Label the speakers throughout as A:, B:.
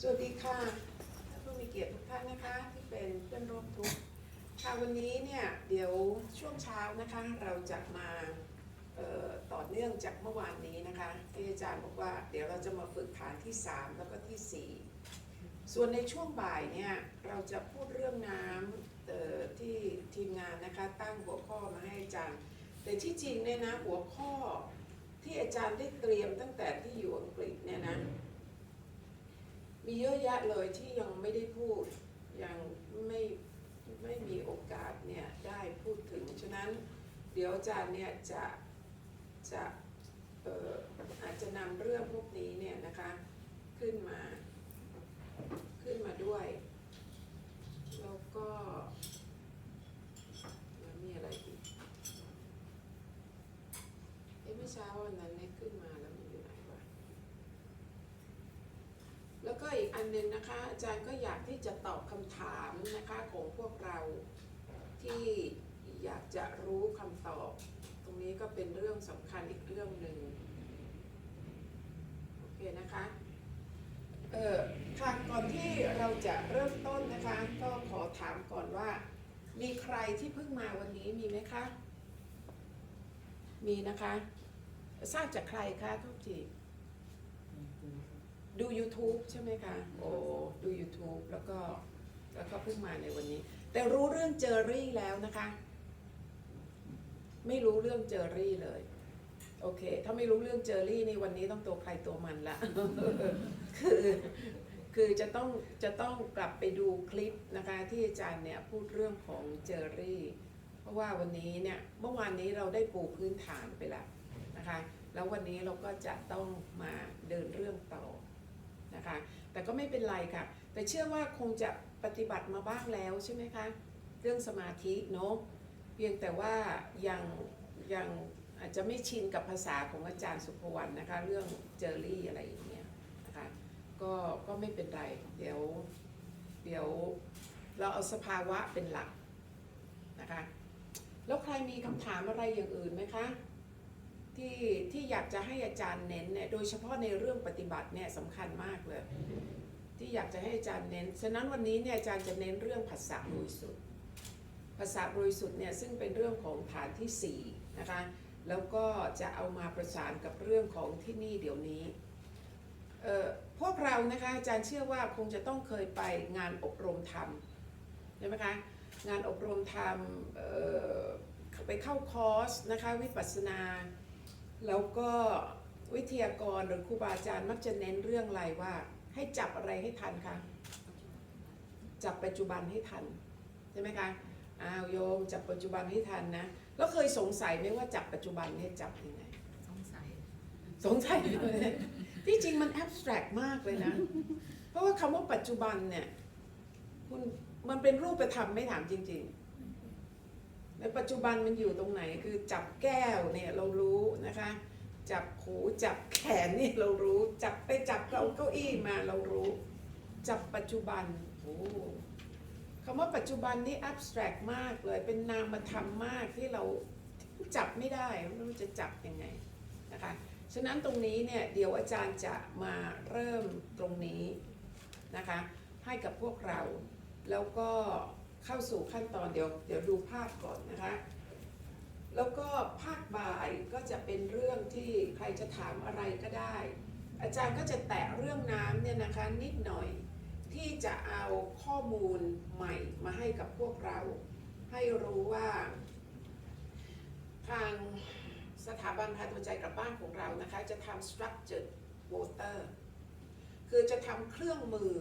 A: สวัสดีค่ะท่านผู้มีเกียรติทุกท่านนะคะ ที่เป็นเพื่อนร่วมทุกข์ค่ะวันนี้เนี่ยเดี๋ยวช่วงเช้านะคะเราจะมาต่อเนื่องจากเมื่อวานนี้นะคะที่อาจารย์บอกว่าเดี๋ยวเราจะมาฝึกฐานที่ 3 แล้วก็ที่ 4 ส่วนในช่วงบ่ายเนี่ยเราจะพูดเรื่องน้ำที่ทีมงานนะคะตั้งหัวข้อมาให้อาจารย์ แต่ที่จริงเนี่ยนะหัวข้อที่อาจารย์ได้เตรียมตั้งแต่ที่อยู่อังกฤษเนี่ยนะ มีเยอะแยะเลยที่ยังไม่ได้พูด ยังไม่ไม่มีโอกาสเนี่ยได้พูดถึง ฉะนั้นเดี๋ยวอาจารย์เนี่ยจะจะเอ่ออาจจะนำเรื่องพวกนี้เนี่ยนะคะขึ้นมาขึ้นมาด้วย แล้วก็แล้วมีอะไรอีกเอ๊ะเมื่อเช้าวันนั้นเนี่ยขึ้นมาแล้วมันอยู่ไหนวะ แล้วก็อีกอัน หนึ่งนะคะอาจารย์ก็อยากที่จะตอบคำถามนะคะของพวกเราที่อยากจะรู้คำตอบ ตรงนี้ก็เป็นเรื่องสำคัญอีกเรื่องหนึ่งโอเคนะคะเออค่ะก่อนที่เราจะเริ่มต้นนะคะ ก็ขอถามก่อนว่า มีใครที่เพิ่งมาวันนี้มีไหมคะ มีนะคะ ทราบจากใครคะทุกที ดู YouTube ใช่ไหมคะ โอ้ดู YouTube แล้วก็แล้วก็เพิ่งมาในวันนี้ แต่รู้เรื่องเจอรี่แล้วนะคะ ไม่รู้เรื่องเจอรี่เลย โอเค ถ้าไม่รู้เรื่องเจอรี่ในวันนี้ต้องตัวใครตัวมันละ คือคือจะต้องจะต้องกลับไปดูคลิปนะคะที่อาจารย์เนี่ยพูดเรื่องของเจอรี่ เพราะว่าวันนี้เนี่ยเมื่อวานนี้เราได้ปูพื้นฐานไปแล้วนะคะ แล้ววันนี้เราก็จะต้องมาเดินเรื่องต่อ นะคะ แต่ก็ไม่เป็นไรค่ะ แต่เชื่อว่าคงจะปฏิบัติมาบ้างแล้วใช่ไหมคะ เรื่องสมาธิเนาะเพียงแต่ว่ายังยังอาจจะไม่ชินกับภาษาของอาจารย์สุภวรรณนะคะ เรื่องเจอรี่อะไรอย่างเงี้ยนะคะก็ก็ไม่เป็นไร เดี๋ยวเดี๋ยวเราเอาสภาวะเป็นหลักนะคะ แล้วใครมีคำถามอะไรอย่างอื่นไหมคะ ที่ที่อยากจะให้อาจารย์เน้นเนี่ยโดยเฉพาะในเรื่องปฏิบัติเนี่ยสำคัญมากเลย ที่อยากจะให้อาจารย์เน้น ฉะนั้นวันนี้เนี่ยอาจารย์จะเน้นเรื่องภาษาบริสุทธิ์ภาษาบริสุทธิ์เนี่ยซึ่งเป็นเรื่องของฐานที่สี่นะคะแล้วก็จะเอามาประสานกับเรื่องของที่นี่เดี๋ยวนี้พวกเรานะคะอาจารย์เชื่อว่าคงจะต้องเคยไปงานอบรมธรรมใช่ไหมคะงานอบรมธรรมไปเข้าคอร์สนะคะวิปัสสนา แล้วก็วิทยากรหรือครูบาอาจารย์มักจะเน้นเรื่องอะไรว่า ให้จับอะไรให้ทันคะจับปัจจุบันให้ทันใช่ไหมคะอ้าวโยมจับปัจจุบันให้ทันนะแล้วเคยสงสัยไหมว่าจับปัจจุบันเนี่ยจับยังไง
B: สงสัย
A: สงสัยเลยที่จริงมันแอบสแตรกมากเลยนะ เพราะว่าคำว่าปัจจุบันเนี่ยคุณมันเป็นรูปธรรมไม่ถามจริง ๆ ในปัจจุบันมันอยู่ตรงไหนคือจับแก้วเนี่ยเรารู้นะคะ จับหูจับแขนนี่เรารู้ จับไปจับเก้าเก้าอี้มาเรารู้ จับปัจจุบันโอ้คำว่าปัจจุบันนี่ abstract มากเลย เป็นนามธรรมมากที่เราจับไม่ได้ไม่รู้จะจับยังไงนะคะฉะนั้นตรงนี้เนี่ยเดี๋ยวอาจารย์จะมาเริ่มตรงนี้นะคะให้กับพวกเราแล้วก็ เข้าสู่ขั้นตอนเดี๋ยวเดี๋ยวดูภาพก่อนนะคะ แล้วก็ภาคบ่ายก็จะเป็นเรื่องที่ใครจะถามอะไรก็ได้ อาจารย์ก็จะแตะเรื่องน้ำเนี่ยนะคะนิดหน่อยที่จะเอาข้อมูลใหม่มาให้กับพวกเรา ให้รู้ว่า ทางสถาบันพาตัวใจกลับบ้านของเรานะคะ จะทำ structured water คือจะทำเครื่องมือ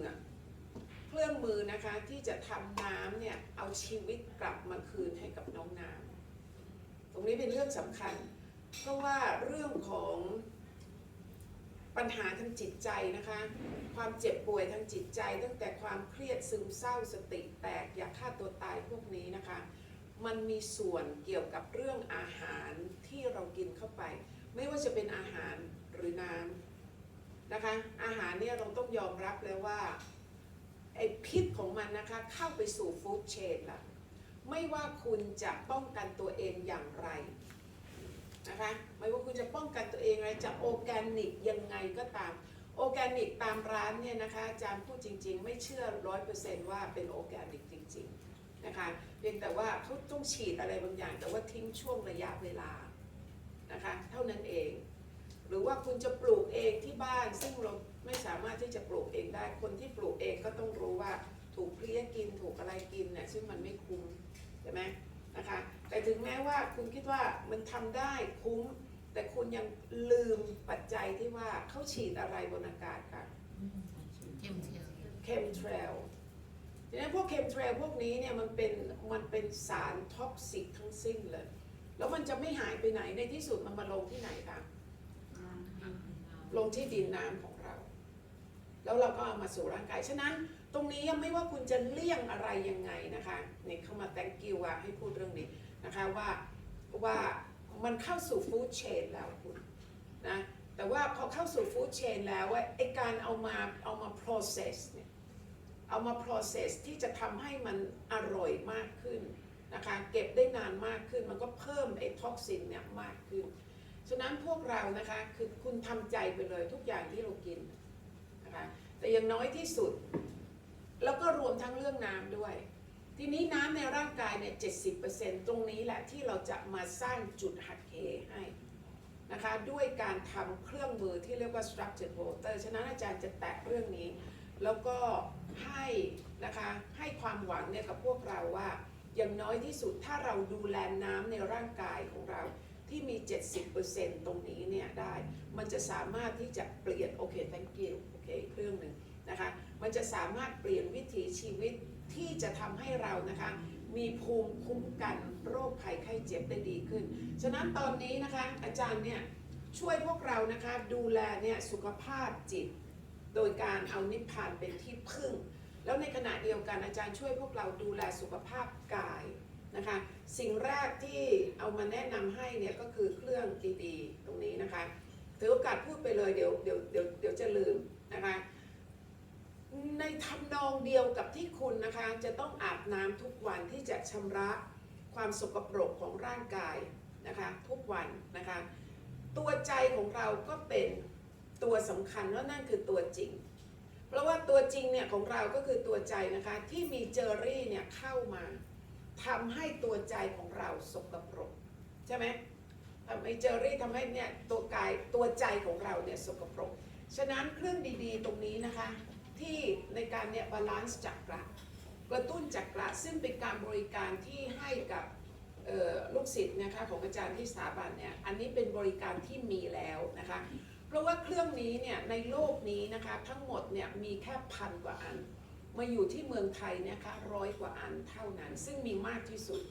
A: เครื่องมือนะคะที่จะทำน้ำเนี่ยเอาชีวิตกลับมาคืนให้กับน้องน้ำตรงนี้เป็นเรื่องสำคัญ เพราะว่าเรื่องของปัญหาทางจิตใจนะคะ ความเจ็บป่วยทางจิตใจ ตั้งแต่ความเครียดซึมเศร้าสติแตกอยากฆ่าตัวตายพวกนี้นะคะ มันมีส่วนเกี่ยวกับเรื่องอาหารที่เรากินเข้าไป ไม่ว่าจะเป็นอาหารหรือน้ำนะคะ อาหารเนี่ยเราต้องยอมรับเลยว่า ไอพิษของมันนะคะเข้าไปสู่ฟู้ดเชนละไม่ว่าคุณจะป้องกันตัวเองอย่างไรนะคะไม่ว่าคุณจะป้องกันตัวเองอะไรจะโอแกนิกยังไงก็ตามออแกนิกตามร้านเนี่ยนะคะอาจารย์พูดจริง ๆ ไม่เชื่อร้อยเปอร์เซนต์ว่าเป็นออแกนิกจริงๆนะคะเพียงแต่ว่าเขาต้องฉีดอะไรบางอย่าง แต่ว่าทิ้งช่วงระยะเวลานะคะเท่านั้นเอง หรือว่าคุณจะปลูกเองที่บ้านซึ่งเราไม่สามารถที่จะปลูกเองได้คนที่ปลูกเองก็ต้องรู้ว่า ถูกเพลี้ยกินถูกอะไรกินเนี่ยซึ่งมันไม่คุ้มใช่ไหมนะคะแต่ถึงแม้ว่าคุณคิดว่ามันทำได้คุ้ม แต่คุณยังลืมปัจจัยที่ว่าเขาฉีดอะไรบนอากาศค่ะ
B: เข้มเชียว
A: เคมเทรลทีนี้พวกเคมเทรลพวกนี้เนี่ยมันเป็นมันเป็นสารท็อกซิกทั้งสิ้นเลย แล้วมันจะไม่หายไปไหนในที่สุดมันมาลงที่ไหนคะลงที่ดินน้ำของเรา แล้วเราก็เอามาสู่ร่างกาย ฉะนั้น ตรงนี้ยังไม่ว่าคุณจะเลี่ยงอะไรยังไงนะคะนี่เข้ามา thank you ว่าให้พูดเรื่องนี้นะคะว่าว่ามันเข้าสู่ food chain แล้วคุณนะแต่ว่าพอเข้าสู่ food chain แล้วไอ้การเอามาเอามา process เนี่ยเอามา process ที่จะทำให้มันอร่อยมากขึ้นนะคะเก็บได้นานมากขึ้นมันก็เพิ่มไอ้ท็อกซินเนี่ยมากขึ้น ฉะนั้นพวกเรานะคะคือคุณทำใจไปเลยทุกอย่างที่เรากินนะคะแต่อย่างน้อยที่สุด แล้วก็รวมทั้งเรื่องน้ำด้วย ทีนี้น้ำในร่างกายเนี่ย70%ตรงนี้แหละที่เราจะมาสร้างจุดหักเหให้นะคะด้วยการทำเครื่องมือที่เรียกว่า structured voter ฉะนั้นอาจารย์จะแตะเรื่องนี้ แล้วก็ให้นะคะให้ความหวังเนี่ยกับพวกเราว่า อย่างน้อยที่สุดถ้าเราดูแลน้ำในร่างกายของเราที่มี 70%ตรงนี้เนี่ยได้ มันจะสามารถที่จะเปลี่ยนโอเค thank you โอเคอีกเรื่องหนึ่งนะคะ มันจะสามารถเปลี่ยนวิถีชีวิตที่จะทำให้เรานะคะมีภูมิคุ้มกันโรคภัยไข้เจ็บได้ดีขึ้น ฉะนั้นตอนนี้นะคะอาจารย์เนี่ยช่วยพวกเรานะคะดูแลเนี่ยสุขภาพจิต โดยการเอานิพพานเป็นที่พึ่ง แล้วในขณะเดียวกันอาจารย์ช่วยพวกเราดูแลสุขภาพกายนะคะสิ่งแรกที่เอามาแนะนำให้เนี่ยก็คือเครื่องดีๆตรงนี้นะคะถือโอกาสพูดไปเลยเดี๋ยวเดี๋ยวเดี๋ยวเดี๋ยวจะลืมนะคะ ในทำนองเดียวกับที่คุณนะคะจะต้องอาบน้ำทุกวันที่จะชำระความสกปรกของร่างกายนะคะทุกวันนะคะตัวใจของเราก็เป็นตัวสำคัญว่านั่นคือตัวจริง เพราะว่าตัวจริงเนี่ยของเราก็คือตัวใจนะคะที่มีเจอรี่เนี่ยเข้ามาทำให้ตัวใจของเราสกปรกใช่ไหมทำให้เจอรี่ทำให้เนี่ยตัวกายตัวใจของเราเนี่ยสกปรก ฉะนั้นเครื่องดีๆตรงนี้นะคะ ที่ในการเนี่ยบาลานซ์จักระกระตุ้นจักระซึ่งเป็นการบริการที่ให้กับลูกศิษย์นะคะของอาจารย์ที่สถาบันเนี่ยอันนี้เป็นบริการที่มีแล้วนะคะเพราะว่าเครื่องนี้เนี่ยในโลกนี้นะคะทั้งหมดเนี่ยมีแค่พันกว่าอัน มาอยู่ที่เมืองไทยเนี่ยคะร้อยกว่าอันเท่านั้น ซึ่งมีมากที่สุด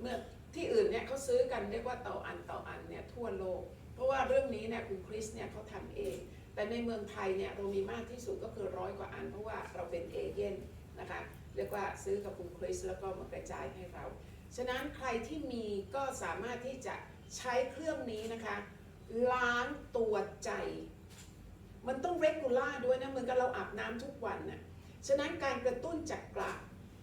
A: เมื่อที่อื่นเนี่ยเขาซื้อกันเรียกว่าต่ออันต่ออันเนี่ยทั่วโลก เพราะว่าเรื่องนี้เนี่ยคุณคริสเนี่ยเขาทำเอง แต่ในเมืองไทยเนี่ยเรามีมากที่สุดก็คือร้อยกว่าอันเพราะว่าเราเป็นเอเย่นนะคะเรียกว่าซื้อกับคุณคริสแล้วก็มากระจายให้เรา ฉะนั้นใครที่มีก็สามารถที่จะใช้เครื่องนี้นะคะ ล้างตัวใจ มันต้องเรกูล่าด้วยนะเหมือนกับเราอาบน้ำทุกวันน่ะฉะนั้นการกระตุ้นจักระ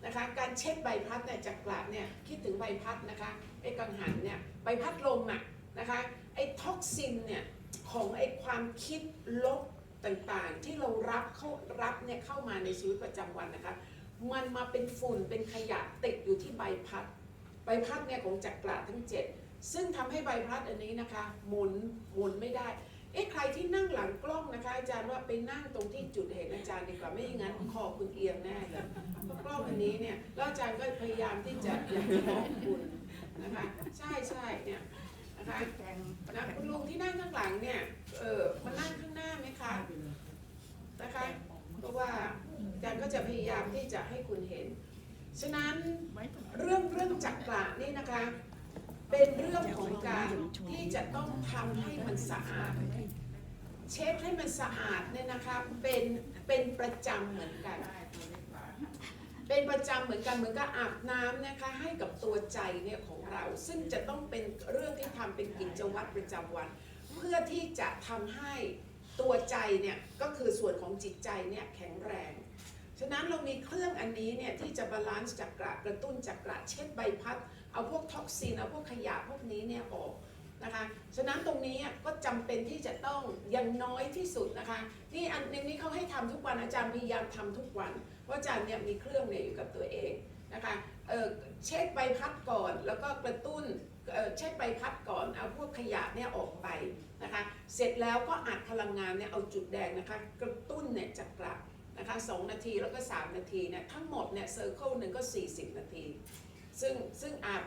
A: นะคะการเช็ดใบพัดเนี่ยจักระเนี่ยคิดถึงใบพัดนะคะไอ้กังหันเนี่ยใบพัดลมอะนะคะไอ้ท็อกซินเนี่ย ของไอ้ความคิดลบต่างๆ ที่เรารับเข้ารับเนี่ยเข้ามาในชีวิตประจำวันนะคะมันมาเป็นฝุ่นเป็นขยะติดอยู่ที่ใบพัด ใบพัดเนี่ยของจักระทั้ง 7 ซึ่งทำให้ใบพัดอันนี้นะคะ หมุนหมุนไม่ได้เอ๊ะใครที่นั่งหลังกล้องนะคะ อาจารย์ว่าไปนั่งตรงที่จุดเห็นอาจารย์ดีกว่าไม่อย่างนั้นคอคุณเอียงแน่เลยกล้องอันนี้เนี่ยแล้วอาจารย์ก็พยายามที่จะอยากจะบอกคุณนะคะ ใช่ใช่เนี่ย นะคะนะคุณลุงที่นั่งข้างหลังเนี่ย เออมานั่งข้างหน้าไหมคะ นะคะ เพราะว่าอาจารย์ก็จะพยายามที่จะให้คุณเห็น ฉะนั้นเรื่องเรื่องจักระนี่นะคะ เป็นเรื่องของการที่จะต้องทำให้มันสะอาด เช็ดให้มันสะอาดเนี่ยนะคะ เป็นเป็นประจำเหมือนกัน เป็นประจำเหมือนกันเหมือนกับอาบน้ำนะคะให้กับตัวใจเนี่ยของเรา ซึ่งจะต้องเป็นเรื่องที่ทำเป็นกิจวัตรประจำวัน เพื่อที่จะทำให้ตัวใจเนี่ยก็คือส่วนของจิตใจเนี่ยแข็งแรง ฉะนั้นเรามีเครื่องอันนี้เนี่ยที่จะบาลานซ์จักระกระตุ้นจักระเช็ดใบพัด เอาพวกท็อกซินเอาพวกขยะพวกนี้เนี่ยออกนะคะฉะนั้นตรงนี้ก็จำเป็นที่จะต้องอยังน้อยที่สุดนะคะนี่อันนี้เขาให้ทำทุกวันอาจารย์พยายามทำทุกวัน เพราอาจารย์เนี่ยมีเครื่องเนี่ยอยู่กับตัวเองนะคะเอ่อเช็คใบพัดก่อนแล้วก็กระตุ้นเอ่อเช็คใบพัดก่อนเอาพวกขยะเนี่ยออกไปนะคะเสร็จแล้วก็อัดพลังงานเนี่ยเอาจุดแดงนะคะกระตุ้นเนี่ยจะกลับนะคะ2นาทีแล้วก็ 3 นาทีเนี่ยทั้งหมดเนี่ยเซอร์เคิลหนึ่งก็ 40 นาที ซึ่งซึ่งอาบ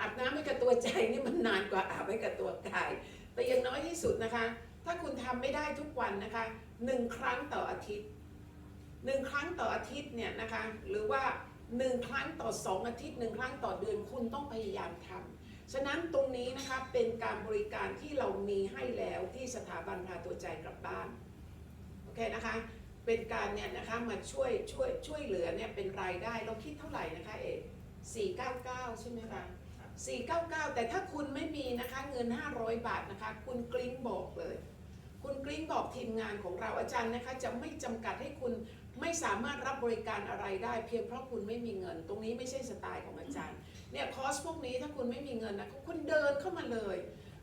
A: อาบน้ำให้กับตัวใจนี่มันนานกว่าอาบให้กับตัวกาย แต่อย่างน้อยที่สุดนะคะ ถ้าคุณทำไม่ได้ทุกวันนะคะหนึ่งครั้งต่ออาทิตย์ หนึ่งครั้งต่ออาทิตย์เนี่ยนะคะหรือว่าหนึ่งครั้งต่อสองอาทิตย์หนึ่งครั้งต่อเดือนคุณต้องพยายามทำฉะนั้นตรงนี้นะคะเป็นการบริการที่เรามีให้แล้วที่สถาบันพาตัวใจกลับบ้านโอเคนะคะเป็นการเนี่ยนะคะมาช่วยช่วยช่วยเหลือเนี่ยเป็นรายได้เราคิดเท่าไหร่นะคะเอก499 ใช่ไหมคะ499 แต่ถ้าคุณไม่มีนะคะเงิน 500 บาทนะคะ คุณกริ้งบอกเลย คุณกริ้งบอกทีมงานของเราอาจารย์นะคะ จะไม่จำกัดให้คุณ ไม่สามารถรับบริการอะไรได้ เพียงเพราะคุณไม่มีเงิน ตรงนี้ไม่ใช่สไตล์ของอาจารย์เนี่ยคอสพวกนี้ถ้าคุณไม่มีเงินนะคุณเดินเข้ามาเลย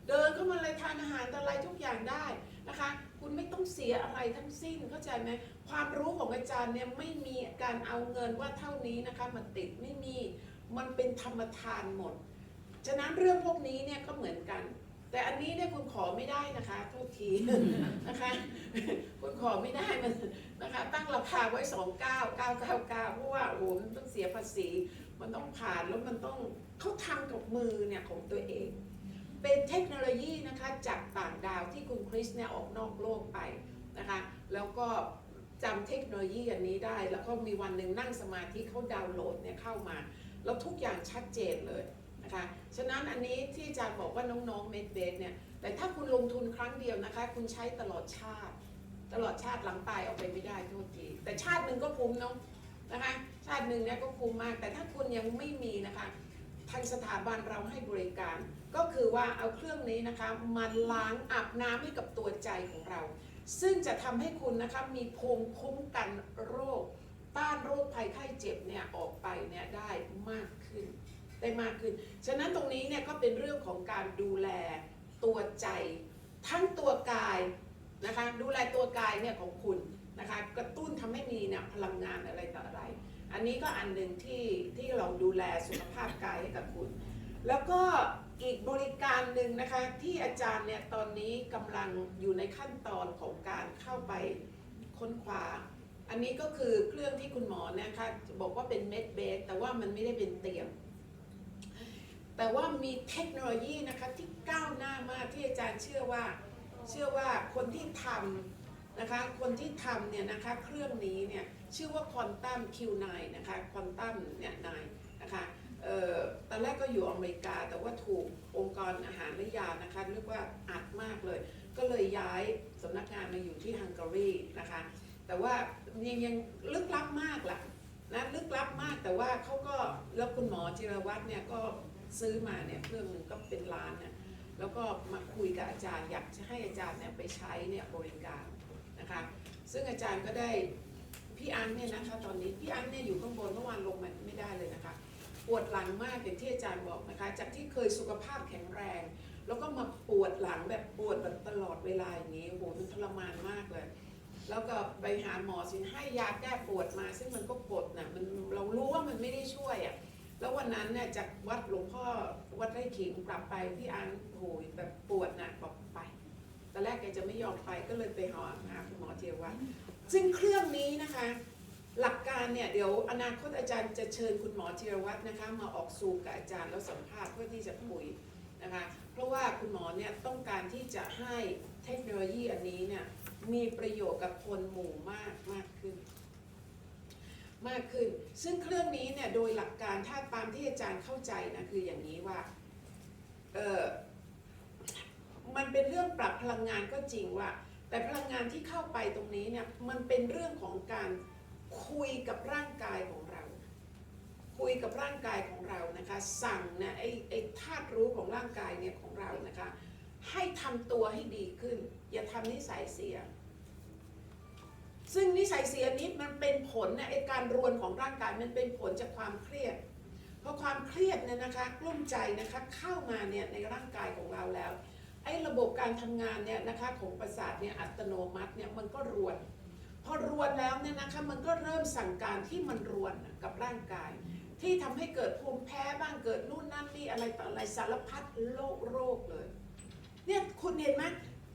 A: เดินเข้ามาเลยทานอาหารอะไรทุกอย่างได้นะคะ คุณไม่ต้องเสียอะไรทั้งสิ้นเข้าใจไหมความรู้ของอาจารย์เนี่ยไม่มีการเอาเงินว่าเท่านี้นะคะมาติดไม่มีมันเป็นธรรมทานหมด ฉะนั้นเรื่องพวกนี้เนี่ยก็เหมือนกัน แต่อันนี้เนี่ยคุณขอไม่ได้นะคะโทษทีนะคะ คุณขอไม่ได้มันนะคะ ตั้งราคาไว้29999เพราะว่าโอ้โหมันต้องเสียภาษี มันต้องผ่านแล้วมันต้องเขาทำกับมือเนี่ยของตัวเอง เป็นเทคโนโลยีนะคะจากต่างดาวที่คุณคริสเนี่ยออกนอกโลกไปนะคะ แล้วก็จำเทคโนโลยีอันนี้ได้ แล้วก็มีวันหนึ่งนั่งสมาธิเขาดาวน์โหลดเนี่ยเข้ามา แล้วทุกอย่างชัดเจนเลย นะคะ ฉะนั้นอันนี้ที่อาจารย์บอกว่าน้องๆเมดเบสเนี่ย แต่ถ้าคุณลงทุนครั้งเดียวนะคะ คุณใช้ตลอดชาติ ตลอดชาติหลังตายเอาไปไม่ได้โทษทีแต่ชาติหนึ่งก็คุ้มเนาะนะคะ ชาติหนึ่งเนี่ยก็คุ้มมาก แต่ถ้าคุณยังไม่มีนะคะทางสถาบันเราให้บริการ ก็คือว่าเอาเครื่องนี้นะคะมาล้างอาบน้ำให้กับตัวใจของเรา ซึ่งจะทำให้คุณนะคะมีภูมิคุ้มกันโรค ต้านโรคภัยไข้เจ็บเนี่ยออกไปเนี่ยได้มากขึ้น ได้มากขึ้น ฉะนั้นตรงนี้เนี่ยก็เป็นเรื่องของการดูแลตัวใจ ทั้งตัวกายนะคะดูแลตัวกายเนี่ยของคุณนะคะกระตุ้นทำให้มีเนี่ยพลังงานอะไรต่ออะไร อันนี้ก็อันหนึ่งที่ที่เราดูแลสุขภาพกายให้กับคุณ แล้วก็อีกบริการหนึ่งนะคะที่อาจารย์เนี่ยตอนนี้กำลังอยู่ในขั้นตอนของการเข้าไปค้นคว้าอันนี้ก็คือเครื่องที่คุณหมอเนะคะบอกว่าเป็นเม็ดเบสแต่ว่ามันไม่ได้เป็นเตียง แต่ว่ามีเทคโนโลยีนะคะที่ก้าวหน้ามากที่อาจารย์เชื่อว่า เชื่อว่าคนที่ทำนะคะ คนที่ทำเนี่ยนะคะเครื่องนี้เนี่ยชื่อว่าควอนตัม Q9 นะคะควอนตัมเนี่ย9นะคะเอ่อตอนแรกก็อยู่อเมริกา แต่ว่าถูกองค์กรอาหารและยานะคะเรียกว่าอัดมากเลย ก็เลยย้ายสำนักงานมาอยู่ที่ฮังการีนะคะ แต่ว่ายังยังลึกลับมากแหละนะลึกลับมากแต่ว่าเขาก็แล้วคุณหมอจิรวัตรเนี่ยก็ ซื้อมาเนี่ยเครื่องหนึ่งก็เป็นล้านเนี่ยแล้วก็มาคุยกับอาจารย์อยากจะให้อาจารย์เนี่ยไปใช้เนี่ยบริการนะคะซึ่งอาจารย์ก็ได้พี่อันเนี่ยนะคะตอนนี้พี่อันเนี่ยอยู่ข้างบนเมื่อวานลงมาไม่ได้เลยนะคะปวดหลังมากอย่างที่อาจารย์บอกนะคะ จากที่เคยสุขภาพแข็งแรง แล้วก็มาปวดหลังแบบปวดแบบตลอดเวลาอย่างนี้โอ้โหมันทรมานมากเลย แล้วก็ไปหาหมอสิให้ยาแก้ปวดมา ซึ่งมันก็กดนะมันเรารู้ว่ามันไม่ได้ช่วยอะ่ะ แล้ววันนั้นเนี่ยจากวัดหลวงพ่อวัดไร่ขิงกลับไปพี่อันโหยแบบปวดหนะบอกไปตอนแรกแกจะไม่ยอมไปก็เลยไปหาหาคุณหมอเทวัตซึ่งเครื่องนี้นะคะ หลักการเนี่ยเดี๋ยวอนาคตอาจารย์จะเชิญคุณหมอธีรวัตนะคะมาออกซูมกับอาจารย์แล้วสัมภาษณ์เพื่อที่จะคุยนะคะเพราะว่าคุณหมอเนี่ยต้องการที่จะให้เทคโนโลยีอันนี้เนี่ยมีประโยชน์กับคนหมู่มากมากขึ้น มากขึ้น ซึ่งเครื่องนี้เนี่ยโดยหลักการถ้าตามที่อาจารย์เข้าใจนะคืออย่างนี้ว่าเออมันเป็นเรื่องปรับพลังงานก็จริงว่า แต่พลังงานที่เข้าไปตรงนี้เนี่ยมันเป็นเรื่องของการคุยกับร่างกายของเรา คุยกับร่างกายของเรานะคะ สั่งนะไอ้ไอ้ธาตุรู้ของร่างกายเนี่ยของเรานะคะ ให้ทำตัวให้ดีขึ้น อย่าทำนิสัยเสีย ซึ่งนิสัยเสียนี้มันเป็นผลนะไอ้การรวนของร่างกายมันเป็นผลจากความเครียด เพราะความเครียดเนี่ยนะคะกลุ้มใจนะคะเข้ามาเนี่ยในร่างกายของเราแล้วไอ้ระบบการทำงานเนี่ยนะคะของประสาทเนี่ยอัตโนมัติเนี่ยมันก็รวน พอรวนแล้วเนี่ยนะคะมันก็เริ่มสั่งการที่มันรวนกับร่างกาย ที่ทำให้เกิดภูมิแพ้บ้างเกิดนู่นนั่นนี่อะไรต่ออะไรสารพัดโรคโรคเลยเนี่ยคุณเห็นไหม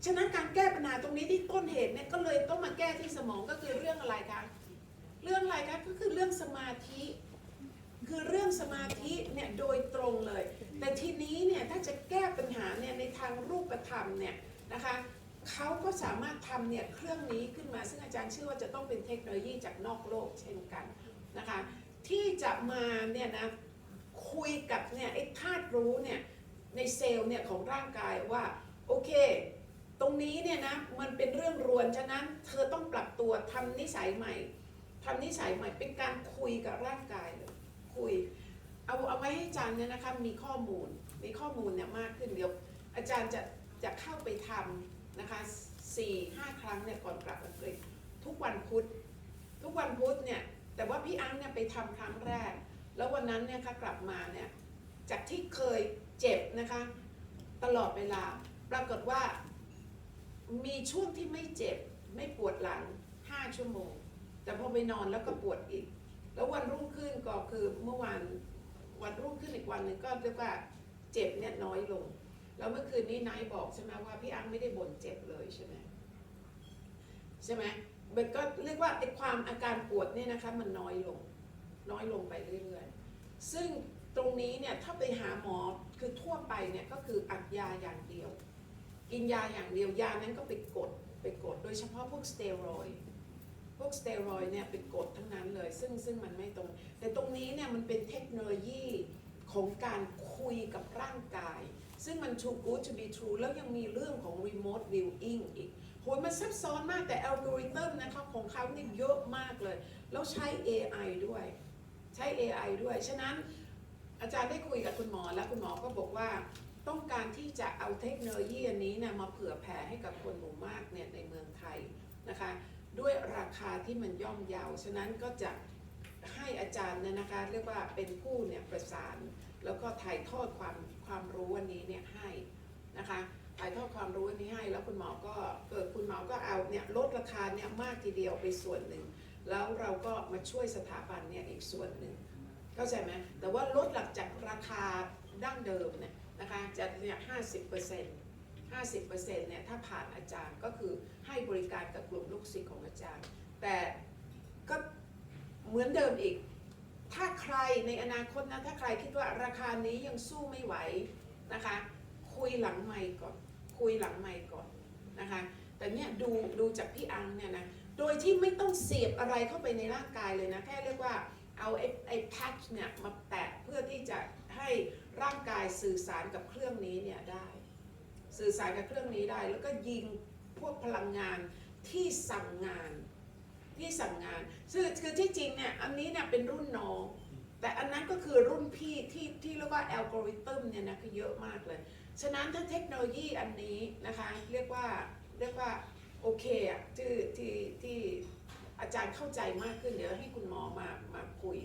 A: ฉะนั้นการแก้ปัญหาตรงนี้ที่ต้นเหตุเนี่ยก็เลยต้องมาแก้ที่สมองก็คือเรื่องอะไรคะ เรื่องอะไรคะก็คือเรื่องสมาธิ คือเรื่องสมาธิเนี่ยโดยตรงเลย แต่ทีนี้เนี่ยถ้าจะแก้ปัญหาเนี่ยในทางรูปธรรมเนี่ยนะคะเขาก็สามารถทำเนี่ยเครื่องนี้ขึ้นมาซึ่งอาจารย์เชื่อว่าจะต้องเป็นเทคโนโลยีจากนอกโลกเช่นกันนะคะที่จะมาเนี่ยนะคุยกับเนี่ยไอ้ธาตุรู้เนี่ยในเซลล์เนี่ยของร่างกายว่าโอเค ตรงนี้เนี่ยนะมันเป็นเรื่องรวนฉะนั้นเธอต้องปรับตัวทำนิสัยใหม่ทำนิสัยใหม่เป็นการคุยกับร่างกายเลยคุย เอาเอาไว้ให้อาจารย์เนี่ยนะคะมีข้อมูลมีข้อมูลเนี่ยมากขึ้นเดี๋ยวอาจารย์จะจะเข้าไปทำนะคะสี่ห้าครั้งเนี่ยก่อนกลับอังกฤษทุกวันพุธทุกวันพุธเนี่ยแต่ว่าพี่อังเนี่ยไปทำครั้งแรก แล้ววันนั้นเนี่ยค่ะกลับมาเนี่ยจากที่เคยเจ็บนะคะ ตลอดเวลาปรากฏว่า มีช่วงที่ไม่เจ็บไม่ปวดหลัง5ชั่วโมง แต่พอไปนอนแล้วก็ปวดอีก แล้ววันรุ่งขึ้นก็คือเมื่อวานวันรุ่งขึ้นอีกวันหนึ่งก็เรียกว่าเจ็บเนี่ยน้อยลง แล้วเมื่อคืนนี้นายบอกใช่ไหมว่าพี่อังไม่ได้บ่นเจ็บเลยใช่ไหมใช่ไหมมันก็เรียกว่าไอ้ความอาการปวดเนี่ยนะคะมันน้อยลง น้อยลงไปเรื่อยๆ ซึ่งตรงนี้เนี่ยถ้าไปหาหมอคือทั่วไปเนี่ยก็คืออัดยาอย่างเดียว กินยาอย่างเดียวยานั้นก็ไปกดไปกดโดยเฉพาะพวกสเตียรอยพวกสเตียรอยเนี่ยเป็นกรดทั้งนั้นเลย ซึ่งซึ่งมันไม่ตรง แต่ตรงนี้เนี่ยมันเป็นเทคโนโลยีของการคุยกับร่างกาย ซึ่งมัน too good to be true แล้วยังมีเรื่องของ remote viewing อีกโหยมันซับซ้อนมากแต่อัลกอริทึมนะครับของเขานี่เยอะมากเลย แล้วใช้ AI ด้วย ใช้ AI ด้วย ฉะนั้นอาจารย์ได้คุยกับคุณหมอแล้วคุณหมอก็บอกว่า ต้องการที่จะเอาเทคโนโลยีอันนี้นี่ยมาเผื่อแผ่ให้กับคนหมู่มากเนี่ยในเมืองไทยนะคะ ด้วยราคาที่มันย่อมเยาว ฉะนั้นก็จะให้อาจารย์เนี่ยนะคะเรียกว่าเป็นผู้เนี่ยประสาน แล้วก็ถ่ายทอดความความรู้อันนี้เนี่ยให้นะคะถ่ายทอดความรู้อันนี้ให้แล้วคุณหมอก็เออคุณหมอก็เอาเนี่ยลดราคาเนี่ยมากทีเดียวไปส่วนหนึ่ง แล้วเราก็มาช่วยสถาบันเนี่ยอีกส่วนหนึ่งเข้าใจไหมแต่ว่าลดหลักจากราคาดั้งเดิมเนี่ย นะคะจะเนี่ยห้าสิบเปอร์เซ็นต์ห้าสิบเปอร์เซ็นต์เนี่ยถ้าผ่านอาจารย์ก็คือให้บริการกับกลุ่มลูกศิษย์ของอาจารย์ แต่ก็เหมือนเดิมอีก ถ้าใครในอนาคตนะถ้าใครคิดว่าราคานี้ยังสู้ไม่ไหวนะคะคุยหลังไมค์ก่อน คุยหลังไมค์ก่อนนะคะแต่เนี่ยดูดูจากพี่อังเนี่ยนะโดยที่ไม่ต้องเสียบอะไรเข้าไปในร่างกายเลยนะแค่เรียกว่าเอาไอ้ไอ้แพทชเนี่ยมาแตะเพื่อที่จะให้ ร่างกายสื่อสารกับเครื่องนี้เนี่ยได้ สื่อสารกับเครื่องนี้ได้ แล้วก็ยิงพวกพลังงานที่สั่งงานที่สั่งงานซึ่งคือที่จริงเนี่ยอันนี้เนี่ยเป็นรุ่นน้องแต่อันนั้นก็คือรุ่นพี่ที่ที่เรียกว่าอัลกอริทึมเนี่ยนะคือเยอะมากเลย ฉะนั้นถ้าเทคโนโลยีอันนี้นะคะ เรียกว่าเรียกว่าโอเคอะที่ที่ที่อาจารย์เข้าใจมากขึ้นเดี๋ยวให้คุณหมอมามาคุย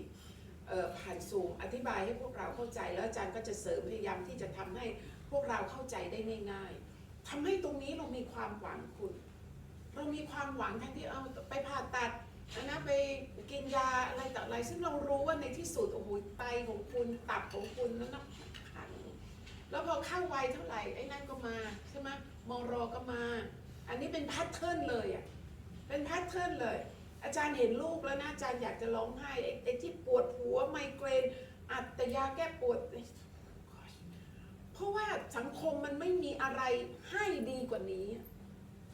A: ผ่านซูมอธิบายให้พวกเราเข้าใจ แล้วอาจารย์ก็จะเสริมพยายามที่จะทำให้พวกเราเข้าใจได้ง่าย ๆทำให้ตรงนี้เรามีความหวังคุณ เรามีความหวังแทนที่เอาไปผ่าตัดนะไปกินยาอะไรต่ออะไร ซึ่งเรารู้ว่าในที่สุดโอ้โหไตของคุณตับของคุณนั่นนะขันแล้วพอเข้าวัยเท่าไหร่ไอ้นั่นก็มาใช่ไหมมรอก็มา อันนี้เป็นแพทเทิร์นเลยอะเป็นแพทเทิร์นเลย อาจารย์เห็นลูกแล้วนะอาจารย์อยากจะร้องไห้ไอ้ที่ปวดหัวไมเกรนอัดแต่ยาแก้ปวด เพราะว่าสังคมมันไม่มีอะไรให้ดีกว่านี้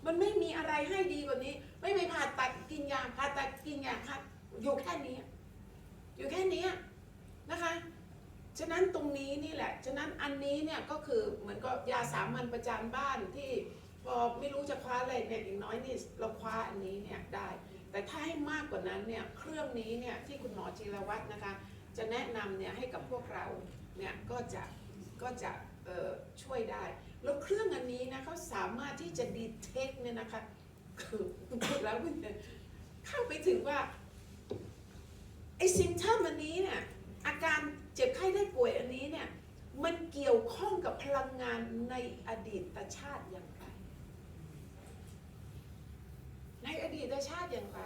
A: มันไม่มีอะไรให้ดีกว่านี้ ไม่ไปผ่าตัดกินยาผ่าตัดกินยาค่ะอยู่แค่นี้ อยู่แค่นี้นะคะ ฉะนั้นตรงนี้นี่แหละ ฉะนั้นอันนี้เนี่ยก็คือเหมือนกับยาสามัญประจำบ้านที่พอไม่รู้จะคว้าอะไรเนี่ยอย่างน้อยนี่เราคว้าอันนี้เนี่ยได้ แต่ถ้าให้มากกว่านั้นเนี่ยเครื่องนี้เนี่ยที่คุณหมอจิรวัตรนะคะ จะแนะนำเนี่ยให้กับพวกเราเนี่ยก็จะก็จะช่วยได้ แล้วเครื่องอันนี้นะเขาสามารถที่จะดีเทคเนี่ยนะคะคือแล้วเข้าไปถึงว่าไอ้ซิมเทอมอันนี้เนี่ยอาการเจ็บไข้ได้ป่วยอันนี้เนี่ยมันเกี่ยวข้องกับพลังงานในอดีตชาติอย่าง ไรในอดีตชาติอย่างไร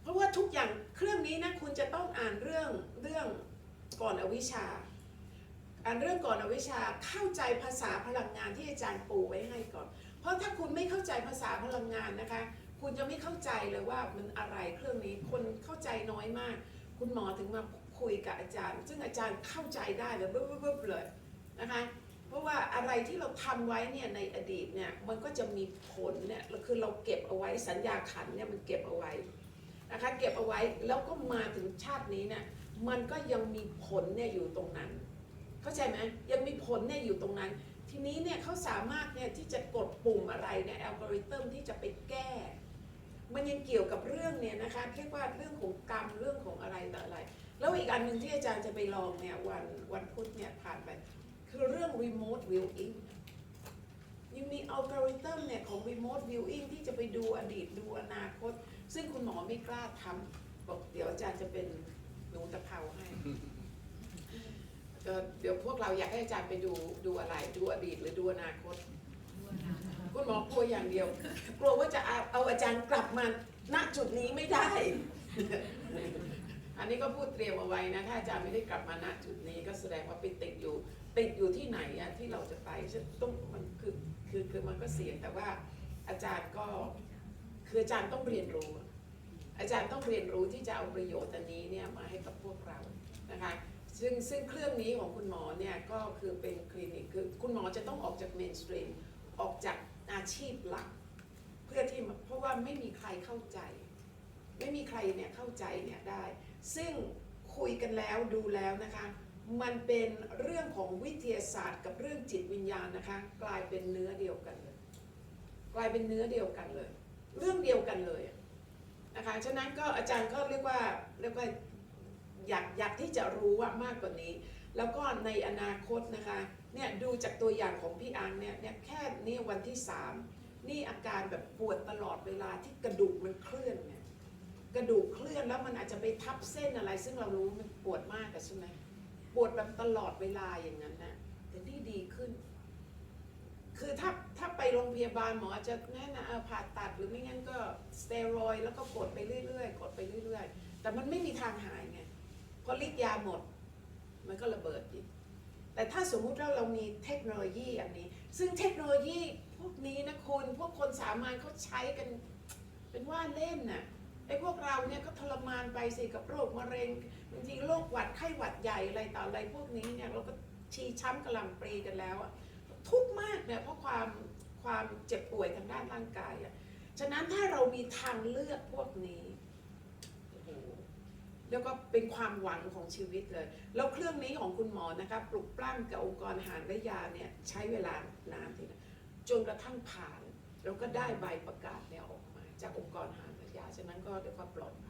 A: เพราะว่าทุกอย่างเครื่องนี้นะคุณจะต้องอ่านเรื่องเรื่องก่อนอวิชชาอ่านเรื่องก่อนอวิชชาเข้าใจภาษาพลังงานที่อาจารย์ปูไว้ให้ก่อน เพราะถ้าคุณไม่เข้าใจภาษาพลังงานนะคะ คุณจะไม่เข้าใจเลยว่ามันอะไรเครื่องนี้คนเข้าใจน้อยมาก คุณหมอถึงมาคุยกับอาจารย์ ซึ่งอาจารย์เข้าใจได้เลยบึ๊บบึ๊บเลยนะคะ อะไรที่เราทำไว้เนี่ยในอดีตเนี่ยมันก็จะมีผลเนี่ยคือเราเก็บเอาไว้สัญญาขันเนี่ยมันเก็บเอาไว้นะคะเก็บเอาไว้แล้วก็มาถึงชาตินี้เนี่ยมันก็ยังมีผลเนี่ยอยู่ตรงนั้น เข้าใจไหมยังมีผลเนี่ยอยู่ตรงนั้น ทีนี้เนี่ยเขาสามารถเนี่ยที่จะกดปุ่มอะไรเนี่ยอัลกอริทึมที่จะไปแก้ มันยังเกี่ยวกับเรื่องเนี่ยนะคะเรียกว่าเรื่องของกรรมเรื่องของอะไรต่ออะไร แล้วอีกอันหนึ่งที่อาจารย์จะไปลองเนี่ยวันวันพุธเนี่ยผ่านไป คือเรื่อง remote viewing ยังมีอัลกอริทึมเนี่ยของ remote viewing ที่จะไปดูอดีตดูอนาคต ซึ่งคุณหมอไม่กล้าทำบอกเดี๋ยวอาจารย์จะเป็นหนูตะเภาให้เดี๋ยวพวกเราอยากให้อาจารย์ไปดูดูอะไรดูอดีตหรือดูอนาคต คุณหมอกลัวอย่างเดียว กลัวว่าจะเอาเอาอาจารย์กลับมาณจุดนี้ไม่ได้ อันนี้ก็พูดเตรียมเอาไว้นะ ถ้าอาจารย์ไม่ได้กลับมาณจุดนี้ก็แสดงว่าไปติดอยู่ ติดอยู่ที่ไหนอะที่เราจะไปซึ่งต้องมันคือคือคือมันก็เสี่ยงแต่ว่าอาจารย์ก็คืออาจารย์ต้องเรียนรู้ อาจารย์ต้องเรียนรู้ที่จะเอาประโยชน์อันนี้เนี่ยมาให้กับพวกเรานะคะซึ่งซึ่งเครื่องนี้ของคุณหมอเนี่ยก็คือเป็นคลินิกคือคุณหมอจะต้องออกจากเมนสตรีมออกจากอาชีพหลัก เพื่อที่เพราะว่าไม่มีใครเข้าใจ ไม่มีใครเนี่ยเข้าใจเนี่ยได้ ซึ่งคุยกันแล้วดูแล้วนะคะ มันเป็นเรื่องของวิทยาศาสตร์กับเรื่องจิตวิญญาณนะคะ กลายเป็นเนื้อเดียวกันเลย กลายเป็นเนื้อเดียวกันเลย เรื่องเดียวกันเลยนะคะฉะนั้นก็อาจารย์ก็เรียกว่าเรียกว่าอยากอยากที่จะรู้ว่ามากกว่านี้ แล้วก็ในอนาคตนะคะเนี่ยดูจากตัวอย่างของพี่อังเนี่ยเนี่ยแค่นี่วันที่สามนี่อาการแบบปวดตลอดเวลาที่กระดูกมันเคลื่อนเนี่ยกระดูกเคลื่อนแล้วมันอาจจะไปทับเส้นอะไร ซึ่งเรารู้มันปวดมากอะใช่ไหม ปวดแบบตลอดเวลาอย่างนั้นนะแต่นี่ดีขึ้น คือถ้าถ้าไปโรงพยาบาลหมอจะแนะนำผ่าตัดหรือไม่งั้นก็สเตียรอยแล้วก็กดไปเรื่อยๆกดไปเรื่อยๆ แต่มันไม่มีทางหายไงเพราะฤทธิ์ยาหมด มันก็ระเบิดอีกแต่ถ้าสมมุติว่าเรามีเทคโนโลยีอันนี้ ซึ่งเทคโนโลยีพวกนี้นะคุณพวกคนสามัญเขาใช้กัน เป็นว่าเล่นน่ะไอ้พวกเราเนี่ยก็ทรมานไปสิกับโรคมะเร็ง บางโรคหวัดไข้หวัดใหญ่อะไรต่ออะไรพวกนี้เนี่ยเราก็ชีช้ำกระลำปรีกันแล้วทุกข์มากเนี่ยเพราะความความเจ็บป่วยทางด้านร่างกายอะฉะนั้นถ้าเรามีทางเลือกพวกนี้โอ้โหแล้วก็เป็นความหวังของชีวิตเลย แล้วเครื่องนี้ของคุณหมอนะคะปลุกปล้ำกับองค์กรหารและยาเนี่ยใช้เวลานานทีนะจนกระทั่งผ่าน แล้วก็ได้ใบประกาศเนี่ยออกมา จากองค์กรหารและยา ฉะนั้นก็ด้วยวามปลอดภัย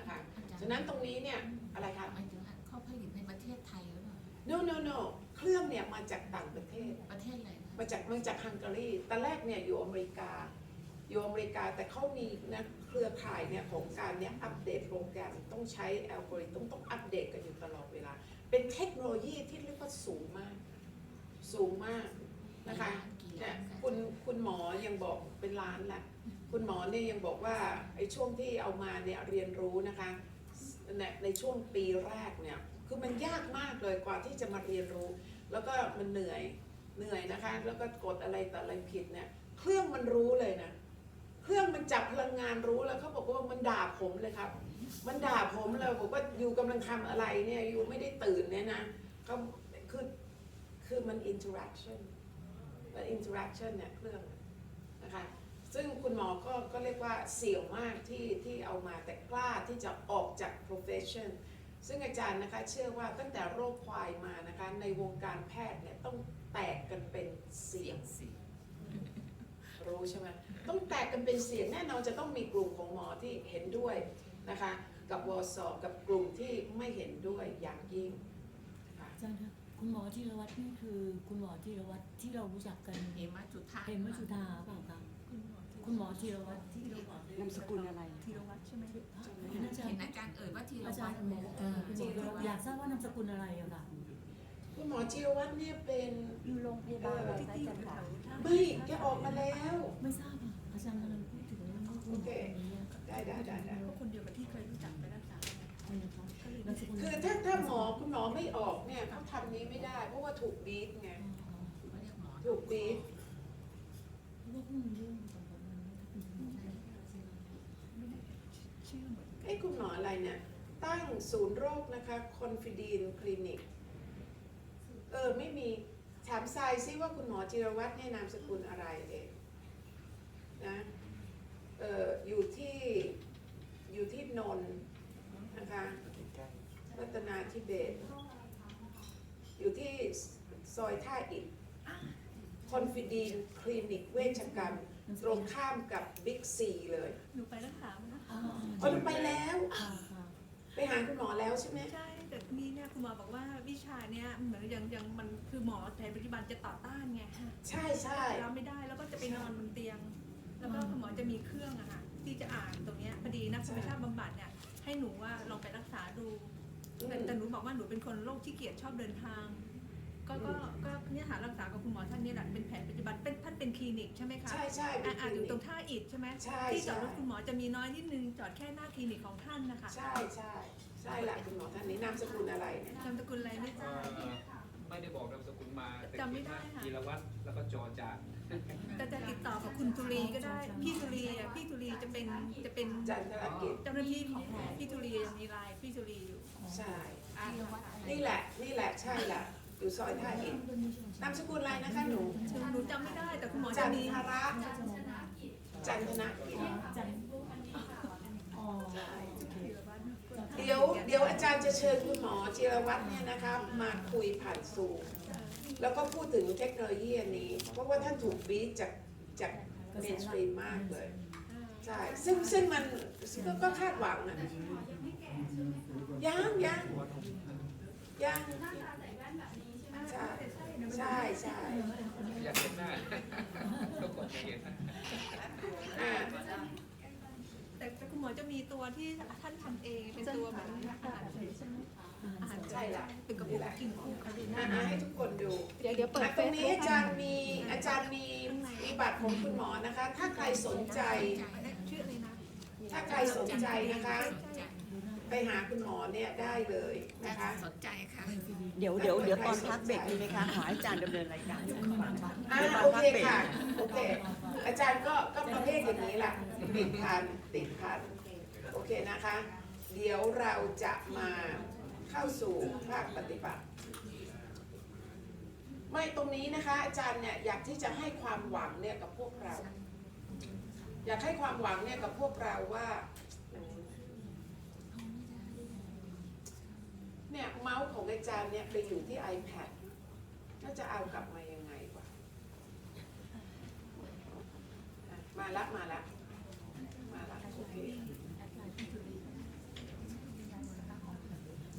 A: นะคะฉะนั้นตรงนี้เนี่ยอะไรคะ
B: หมายถึงว่าเขาผลิตในประเทศไทยหรือเปล่า
A: no no no เครื่องเนี่ยมาจากต่างประเทศ
B: ประเทศอะไรนะ
A: มาจากมาจากฮังการีตอนแรกเนี่ยอยู่อเมริกา อยู่อเมริกาแต่เขามีนะเครือข่ายเนี่ยของการเนี่ยอัปเดตโปรแกรมต้องใช้อัลกอริทึมต้องอัปเดตกันอยู่ตลอดเวลา เป็นเทคโนโลยีที่เรียกว่าสูงมาก สูงมากนะคะ
B: กี่
A: เนี่ย
B: ล้าน
A: คุณคุณหมอยังบอกเป็นล้านแหละ คุณหมอเนี่ยยังบอกว่าไอ้ช่วงที่เอามาเนี่ยเรียนรู้นะคะในในช่วงปีแรกเนี่ยคือมันยากมากเลยกว่าที่จะมาเรียนรู้ แล้วก็มันเหนื่อยเหนื่อยนะคะ แล้วก็กดอะไรต่ออะไรผิดเนี่ยเครื่องมันรู้เลยนะเครื่องมันจับพลังงานรู้แล้วเขาบอกว่ามันด่าผมเลยครับ มันด่าผมเลยบอกว่าอยู่กำลังทำอะไรเนี่ยอยู่ไม่ได้ตื่นเนี่ยนะเขาคือคือมัน interaction มัน interaction เนี่ยเครื่องนะคะ ซึ่งคุณหมอก็ก็เรียกว่าเสี่ยวมากที่ที่เอามาแต่กล้าที่จะออกจาก profession ซึ่งอาจารย์นะคะเชื่อว่าตั้งแต่โรคควายมานะคะในวงการแพทย์เนี่ยต้องแตกกันเป็นเสียง
B: สิ
A: รู้ใช่ไหมต้องแตกกันเป็นเสียงแน่นอนจะต้องมีกลุ่มของหมอที่เห็นด้วยนะคะกับวอสอบกับกลุ่มที่ไม่เห็นด้วยอย่างยิ่งนะคะ
C: อาจารย์คะคุณหมอธีรวัตรนี่คือคุณหมอธีรวัตรที่เรารู้จักกัน
B: เหมาจุธา
C: เห็นมัจุธาเปล่าคะ คุณหมอธีรวัตรที่เรา
D: นามสกุลอะไร
C: ธีรวัตรใช่ไหมเห็นอาจาร
B: เห็น
C: ย์
B: อาจารย์เอ่ยว่าที
C: อาจารย์หมอเออคุณหมอธีรวัตรอยากทราบว่านามสกุลอะไรอะค่ะ
A: คุณหมอจิรวัตรเนี่ยเป็น
C: อยู่โรงพยาบาลอะไรคะอาจารย์คะ
A: ไม่แกออกมาแล้ว
C: ไม่ทราบอะอาจารย์กำลังพูดถึงเรื่อง
A: โอเค ได้ได้ได้ได้
D: ก็คนเดียวกับที่เคยรู้จักไปรักษา
C: อะไรนะคะนามสกุล
A: คือถ้าถ้าหมอคุณหมอไม่ออกเนี่ยเขาทำนี้ไม่ได้ เพราะว่าถูกบีทไง
B: เขาเรียกหมอ
A: ถูกบีท
C: เพราะว่าเพิ่งมีเรื่องสองสามวันนี้คุณหมอ
D: ไม่ได้ชื่ เอ้
A: คุณหมออะไรเนี่ย ตั้งศูนย์โรคนะคะคอนฟิดีนคลินิก เออ ไม่มี ถามทรายซิว่าคุณหมอจิรวัตรเนี่ยนามสกุลอะไรเองนะเอออยู่ที่อยู่ที่นนนะคะรัตนาทิเบต อยู่ที่ซอยท่าอิฐคอนฟิดีนคลินิกเวชกรรม ตรงข้ามกับบิ๊กซีเลย
D: หนูไปรักษามานะ
C: อ่า
A: อ๋อหนูไปแล้ว
C: ค่ะค่ะ
A: ไปหาคุณหมอแล้วใช่ไหม
D: ใช่แต่นี่เนี่ยคุณหมอบอกว่าวิชาเนี้ยเหมือนยังยังมันคือหมอแผนปัจจุบันจะต่อต้านไง
A: ใช่ใช่
D: รับไม่ได้แล้วก็จะไปนอนบนเตียง แล้วก็คุณหมอจะมีเครื่องอะค่ะที่จะอ่านตรงเนี้ยพอดีนักธรรมชาติบำบัดเนี่ยให้หนูว่าลองไปรักษาดูแต่แต่หนูบอกว่าหนูเป็นคนโรคขี้เกียจชอบเดินทาง ก็ก็ก็เนี่ยหารักษากับคุณหมอท่านนี้แหละเป็นแผนปัจจุบันเป็นท่านเป็นคลินิกใช่ไหมคะ
A: ใช่ใช่เป็
D: อ่าน
A: ค
D: อ่าน
A: ลิ
D: อยู่
A: นิ
D: ตร
A: ก
D: งท่าอิฐใช่ไหม
A: ใช่
D: ที่จอด
A: ใช่
D: รถคุณหมอจะมีน้อยนิดนึงจอดแค่หน้าคลินิกของท่านนะคะ
A: ใช่ใช่ใช่ละคุณหมอท่านนี้นามสกุลอะไรเนี่ย
D: นามสกุลอะไรไม่ท
E: เอ่
D: ราบ
E: อไม่ได้บอกนามสกุลมาแต่
D: จำไม่ได้ค่ะ
E: จีรวัตรแล้วก็จอจาน
D: แต่จะติดต่อกับคุณจุลีก็ได้ พี่จุลีอะพี่จุลีจะเป็นจะเป็น
A: จันทรกิจ
D: เจ้าหน้าที่ของพี่จุลีมีไลน์พี่จุลีอยู่
A: ใช่
B: จิรวัตรอะไร
A: นี่แหละนี่แหละใช่ละ อยู่ซอยท่าอิฐนามสกุลอะไรนะคะหนู
D: หนูหนูจำไม่ได้แต่คุณหมอ
A: จั
D: จะ
A: น
D: มี
A: ทระจันทนกิจ
C: จันอ๋อ
A: ใช่เดี๋ยวเดี๋ยวอาจารย์จะเชิญคุณหมอจิรวัตรเนี่ยนะคะมาคุยผ่านซูมแล้วก็พูดถึงเทคโนโลยีอันนี้ เพราะว่าท่านถูกบีทจากจากเมนสตรีมมากเลย ใช่ ซึ่งซึ่งมันก็ก็คาดหวังอะยังยังยัง ใช่ใช่ใช่
E: อยากเห็นหน้าก็กดไม่เห็น
A: อ่า
D: แต่แต่คุณหมอจะมีตัวที่ท่านทำเองเป็นตัวเหมือนอาหารอาหาร
A: ใช่ละ
D: เป็นกระปุกกินคู่กัน
A: อ่าอ่าให้ทุกคนดู
D: เดี๋ยวเดี๋ยวเปิด
A: อะตรงนี้อาจารย์มีอาจารย์มีมีบัตรของคุณหมอนะคะ ถ้าใครสนใจ
D: ชื่ออะไรนะ
A: ถ้าใครสนใจนะคะ ไปหาคุณหมอเนี่ยได้เลยนะคะ
B: สนใจค่ะ
F: เดี๋ยวเดี๋ยวเดี๋ยวตอนพักเบรกมีไหมคะขอให้อาจารย์ดำเนินรายการอยู่ข้างหลัง
A: อ่า
F: เดี๋ยวตอน
A: โอ
F: พั
A: เค
F: กเบรก
A: ค่ะโอเค อาจารย์ก็ก็ประเภทอย่างนี้แหละติดพันติดพันโอเคนะคะ เดี๋ยวเราจะมาเข้าสู่ภาคปฏิบัติ ไม่ตรงนี้นะคะ อาจารย์เนี่ยอยากที่จะให้ความหวังเนี่ยกับพวกเรา อยากให้ความหวังเนี่ยกับพวกเราว่า เนี่ยเมาส์ของอาจารย์เนี่ยไปอยู่ที่ iPad น่าจะเอากลับมายังไงวะอะมาละมาละมาละโอเค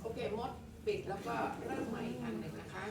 A: โอเคมดปิดแล้วก็เริ่มใหม่อีกอันหนึ่งนะคะ